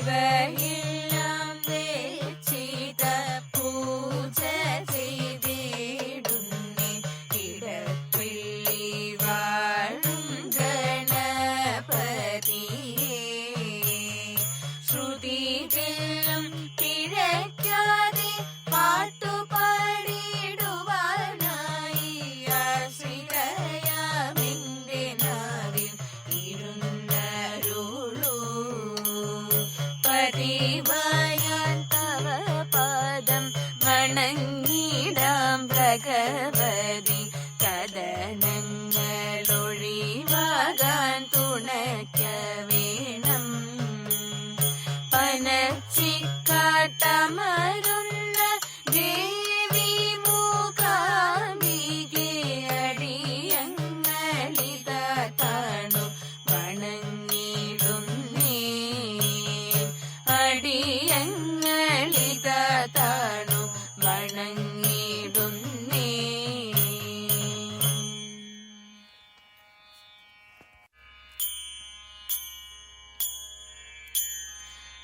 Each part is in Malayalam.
baby.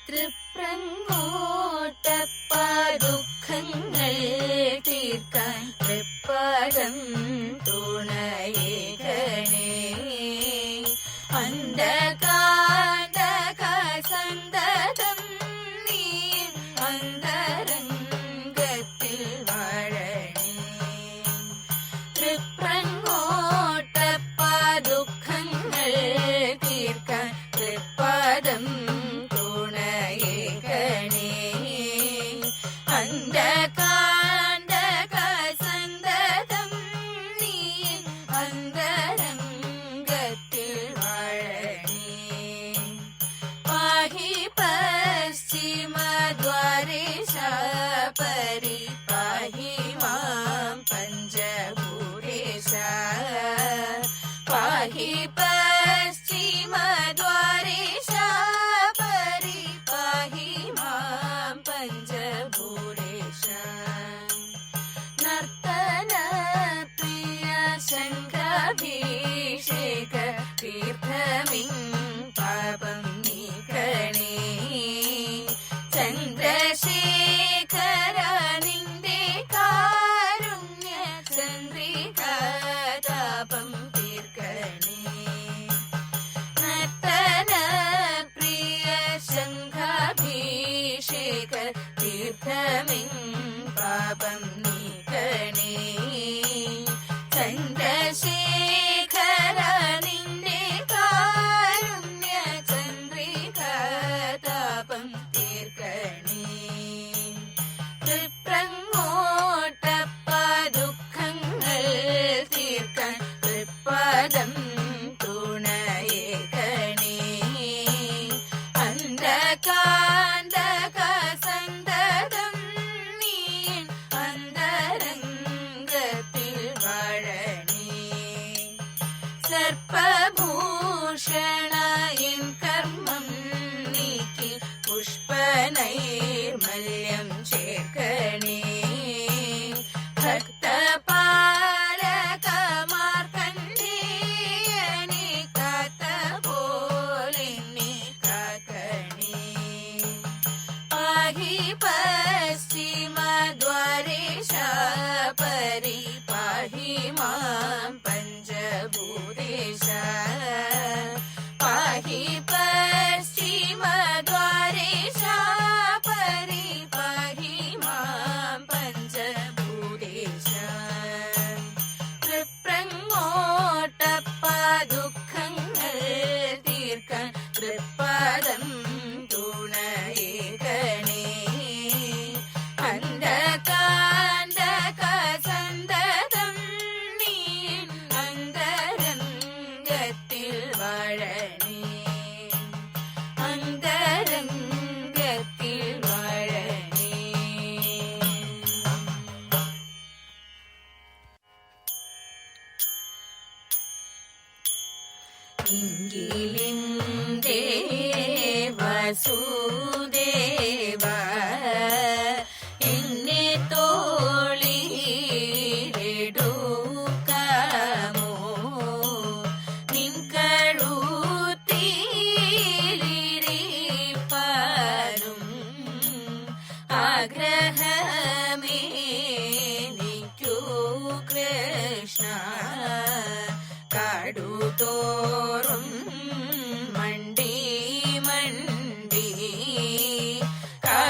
തൃപ്രങ്ങോട്ടപ്പ ദുഃഖങ്ങൾ തീർക്കാൻ തൃപ്പദം I can't.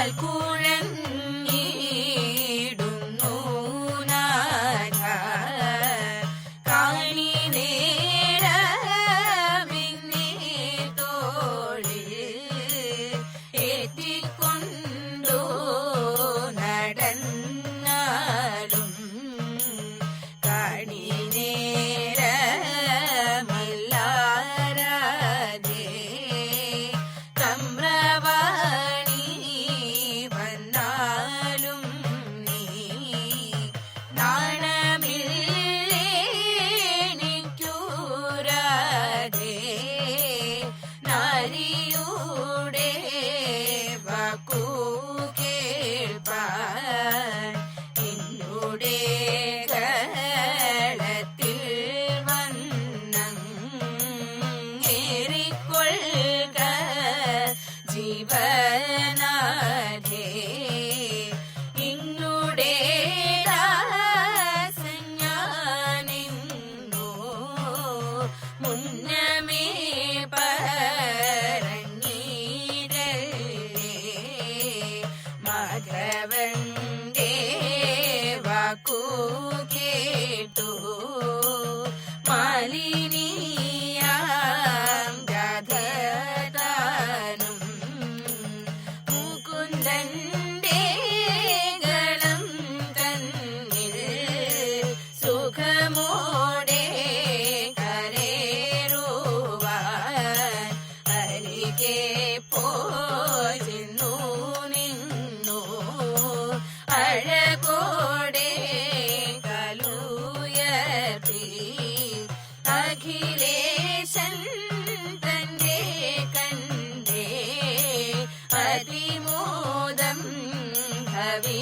al culo. ಗೋಡೆ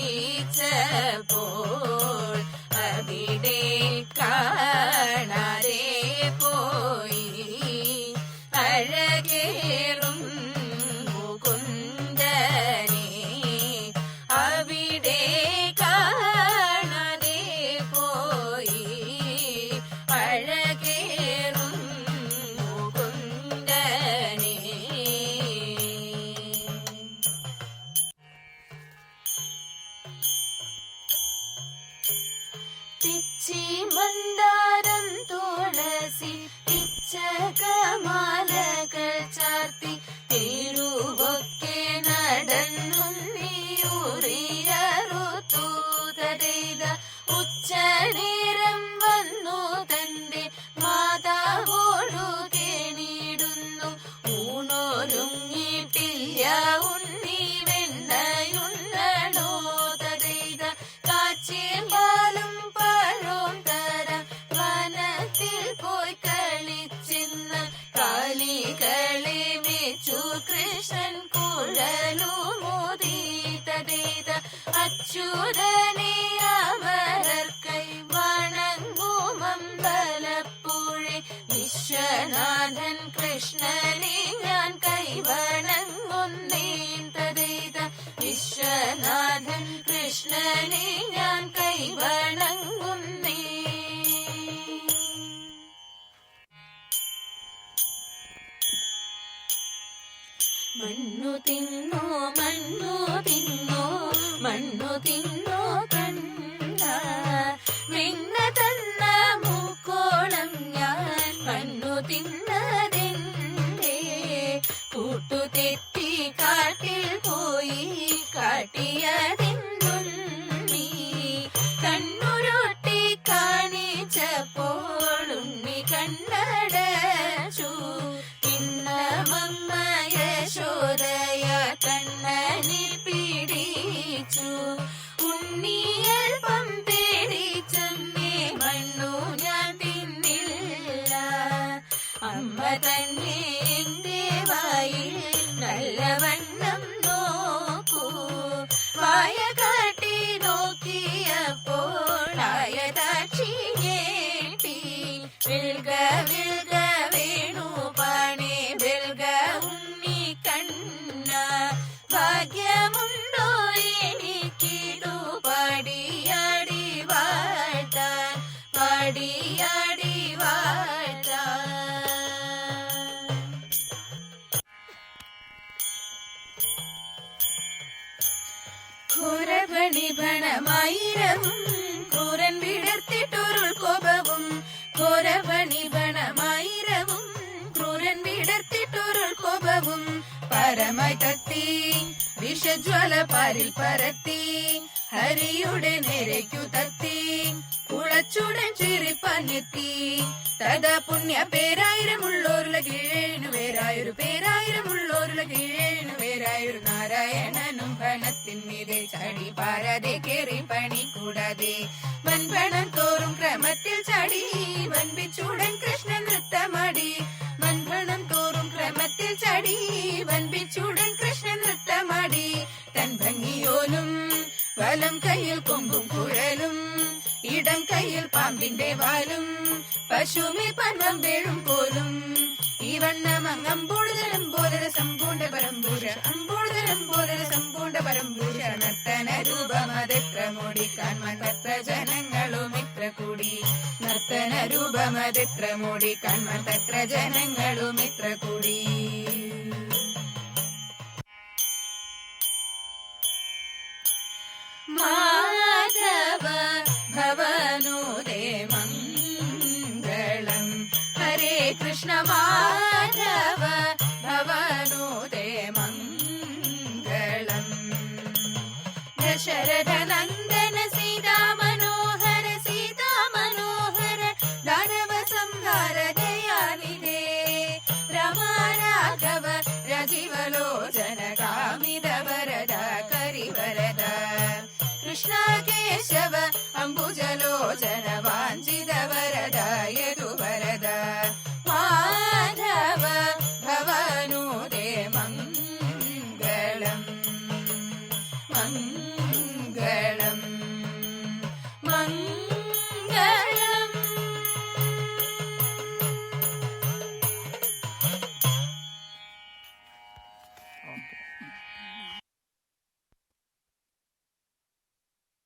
வீச்ச போல் அபிடேக்க team. അച്യുതനെ അമരർക്കൈ വണങ്ങുമമ്പലപ്പുഴെ വിശ്വനാഥൻ കൃഷ്ണനെ ഞാൻ കൈവണങ്ങുന്നേന്തതേത വിശ്വനാഥൻ കൃഷ്ണനെ ഞാൻ കൈവണങ്ങുന്നേ മണ്ണു തിന്നോ മണ്ണു തിന്നോ. കണ്ണുരുട്ടി കാണിച്ചപ്പോൾ ഉണ്ണി കണ്ണടച്ചു. ഇന്നമമ്മ യശോദയ കണ്ണനിൽ പിടിച്ചു ഉണ്ണിയൽപ്പം പേടിച്ചമ്മേ മണ്ണു ഞാൻ തിന്നില്ല. അമ്മ തന്നെ എന്റെ വായിൽ നല്ലവണ്ണം നോക്കൂ. വായ ഘോരപണിഭണമായിരവും ക്രൂരൻ വിടർത്തിട്ടൊരുൾ കോപവും. ഘോരപണിഭണമായിരവും ക്രൂരൻ വിടർത്തിട്ടൊരുൾ കോപവും. തത്തി വിഷജ്വല പാരിൽ പരത്തി ഹരിയുടെ നേരയ്ക്കു തത്തി കുളച്ചുടൻ ചിരിപ്പന്നെത്തി തഥാ പുണ്യ പേരായിരമുള്ളോരുല കീഴേണു വേരായൊരു പേരായിരമുള്ളോരുല കീഴേണു വേരായൊരു നാരായണനും ഭണത്തിന്മീതെ ചടി പാരാതെ കേറി പണി കൂടാതെ. വൻപണം തോറും ക്രമത്തിൽ ചടി മൺപിച്ചുടൻ കൃഷ്ണ നൃത്തമാടി. വൻപണം തോറും ക്രമത്തിൽ ചടി വൻപിച്ചൂടൻ വലം കയ്യിൽ കൊമ്പും കുഴലും ഇടം കയ്യിൽ പാമ്പിന്റെ വാലും പശുമി പന്നം വേഴും പോലും ഈ വണ്ണം അങ്ങമ്പോഴുതരം പോലര സമ്പൂണ്ട പരമ്പൂഷ അമ്പൂടുതലും പോലര സമ്പൂണ്ട പരമ്പൂഷ നർത്തന രൂപമതെത്ര മോടിക്കാൻ തത്ര ജനങ്ങളും ഇത്ര കൂടി. നർത്തന രൂപമതെത്ര മോടിക്കാൻ തത്ര ജനങ്ങളും ഇത്ര കൂടി. भवनो देवं मङ्गलम्। हरे कृष्ण माधव भवनो देवं सीता मनोहर सीता मनोहर दानव संहार दयानि दे रमाराघव रजिवलोचनकामिद कृष्ण केशव अम्बुजलोचन वाञ्छित वरदायतु वरद